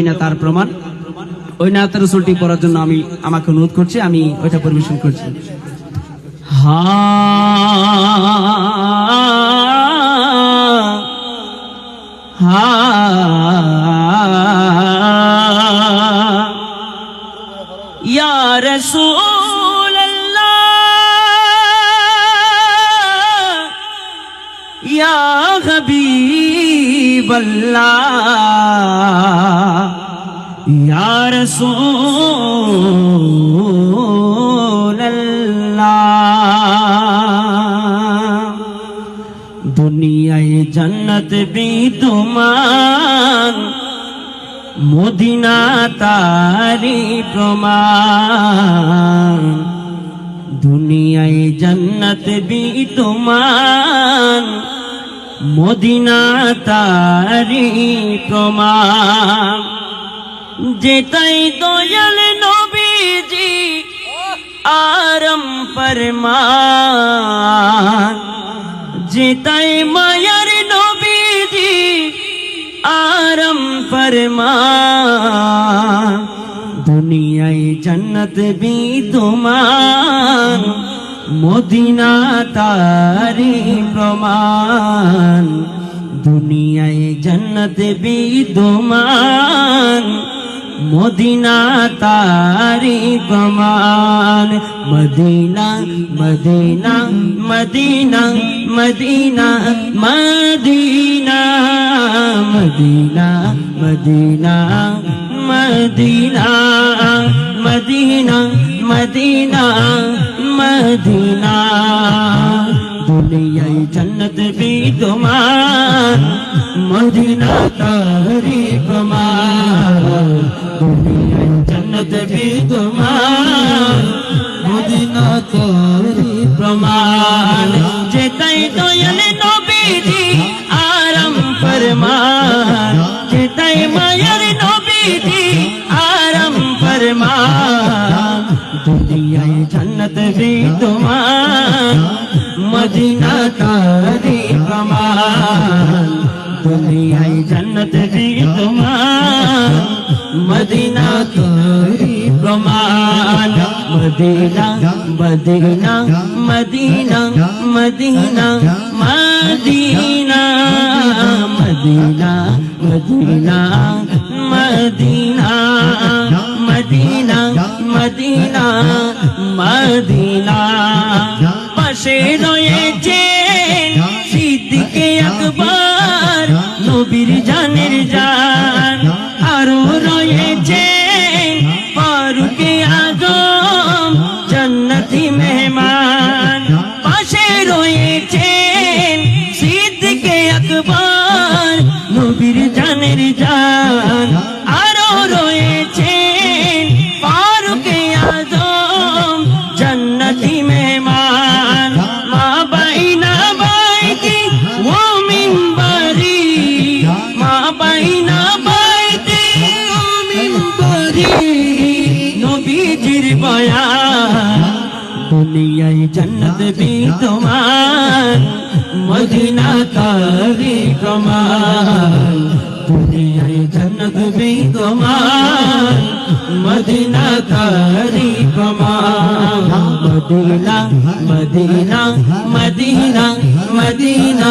Medina তার প্রমাণ। ওই নাতে রসুলটি পড়ার জন্য আমি আমাকে অনুরোধ করছি, আমি ওইটা পরিবেশন করছি। হা হা ইয়া রসুল اللہ یا رسول اللہ دنیا جنت بھی تمان মদিনা তারি প্রমাণ দুনিয়ায় জন্নত বি তোমার মদিনা তারি প্রমাণ। যেটাই দয়াল নবীজি আরম ফরমান। যেটাই মায়ার নবীজি আরম ফরমান। দুনিয়ায় জন্নত বিদুমান মদিনা তারি প্রমাণ, দুনিয়ায় জন্নত বিদুমান মদিনা তারি প্রমাণ, Medina Medina Medina Medina Medina Medina Medina Medina Medina Medina. Medina. দুনিয়ায় জন্নত বিদমান মদিনা তারি প্রমাণ দুনিয়ায় জন্নত বিদমান মদিনা তারি প্রমাণ যেতাই দয়াল নবীজি আরাম ফরমান যেতাই মায়ার जन्नत भी तुम्हार मदीना तारी कमाल दुनिया जन्नत भी तुम्हार मदीना तारी कमाल Medina Medina Medina Medina Medina Medina Medina Medina. পাশে রয়েছে সিদ্দিকে আকবর নবীর জানের জান। আরও রয়েছে ফারুকে আজম জন্নতি মেহমান। পাশে রয়েছে সিদ্দিকে আকবর নবীর জানের জান। আরও রয়েছে পাইনা বাইতে মিম্বরে নবীজির বয়ান দুনিয়ায় জন্নত বি তোমার। মদিনা কারি কমাল দুনিয়ায় জন্নত বি তোমার। মদিনা কারি কমাল Medina Medina Medina Medina.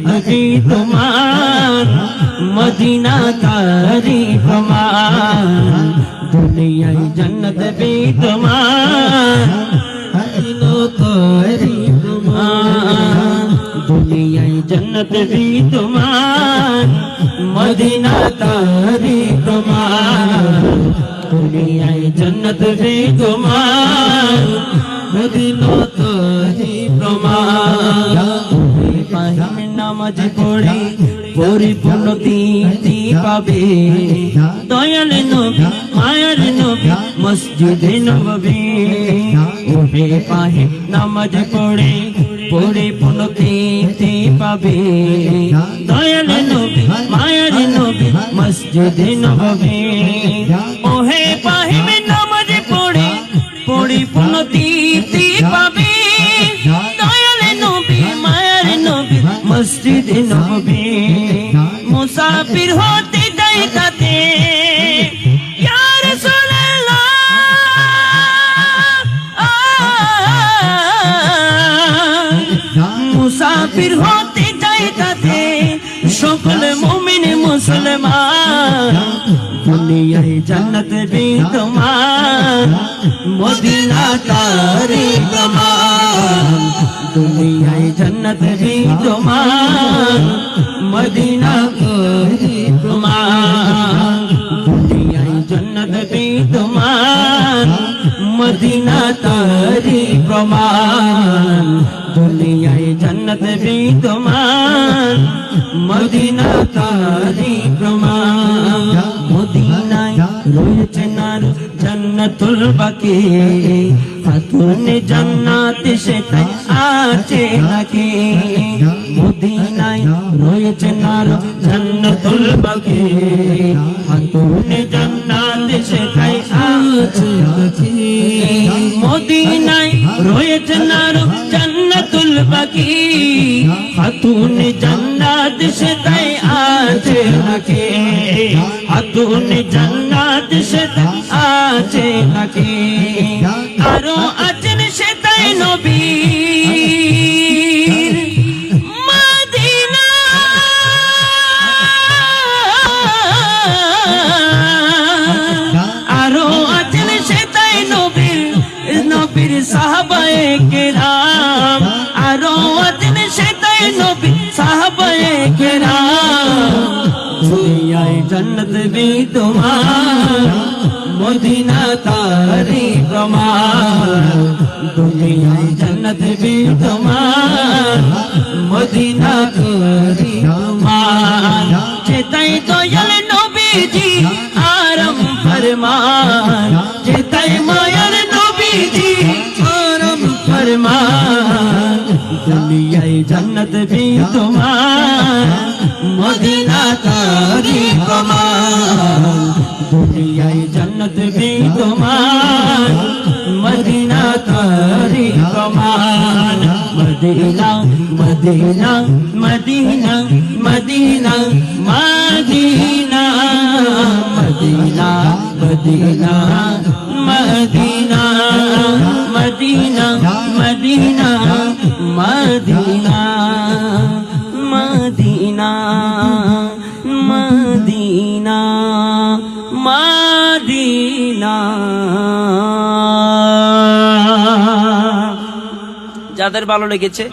কি তোমার মদিনা তারি প্রমাণ দুনিয়ায় জন্নত বি তোমার তারি প্রমাণ দুনিয়ায় জন্নত বি তোমার মদিনা তারি প্রমাণ দুনিয়ায় জন্নত বি তোমার মদিনা নামাজ পড়ে পরিপূর্ণতি পাবে। দয়াল নবী, মায়ার নবী, মসজিদে নবী ওহে পাহে নামাজ পড়ে পরিপূর্ণতি পাবে। দয়াল নবী, মায়ার নবী, মসজিদে নবী মসজিদ নবী মুসাফির হতে যাই তাতে। মুসাফির হতে যাই তাতে। সকল মুমিন মুসলমান, দুনিয়ায় জান্নাত বিদ্যমান মদিনা তারে প্রমাণ। তুমি আই জন্নত ভি তোমার মদিনা করি তোমার তুমি আই জন্নত ভি তোমার মদিনা তারি প্রমাণ দুনিয়ায় জন্নত ভি তোমার মদিনা তারি প্রমাণ মদিনায় রয়েছে না জান্নাতুল বাকি। খাতুন জান্নাত সেটাই আছে নাকি? মদিনায় রয়েছে নার জান্নাতুল বাকি। খাতুন জান্নাত সেটাই আছে নাকি? মদিনায় রয়েছে নার জান্নাতুল বাকি। খাতুন জান্নাত সেটাই আছে নাকি? খাতুন জান্নাত সেটাই আছে নাকি? জন্নত বি তোমার মদিনা তারি প্রমাণ। দুনিয়া জন্নত বি তোমার মদিনা পদবি তোমার, মদিনা তারি কমাল। দুনিয়ায় জান্নাত বি তোমার, মদিনা তারি কমাল। Medina Medina Medina Medina Medina Medina Medina যাদের ভালো লেগেছে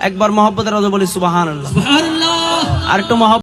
একবার মহব্বতের রাজা বলি সুবাহান আর একটু মহব্বত